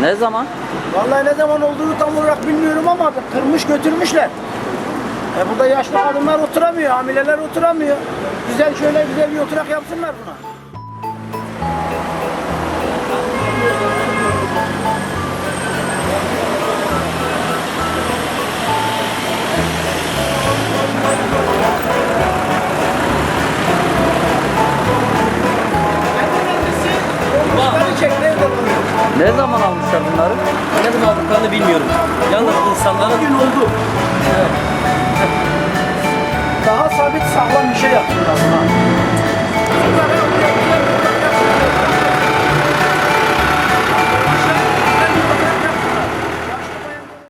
Ne zaman? Vallahi ne zaman olduğunu tam olarak bilmiyorum ama kırmış götürmüşler. E burada yaşlı kadınlar oturamıyor, hamileler oturamıyor. Güzel şöyle güzel bir oturak yapsınlar buna. Bunları çek, nerede duruyor? Ne zaman almışlar bunları? Ne zaman aldıklarını bilmiyorum. Yalnız insanların Bugün oldu. Daha sabit sağlam bir şey yaptılar buna.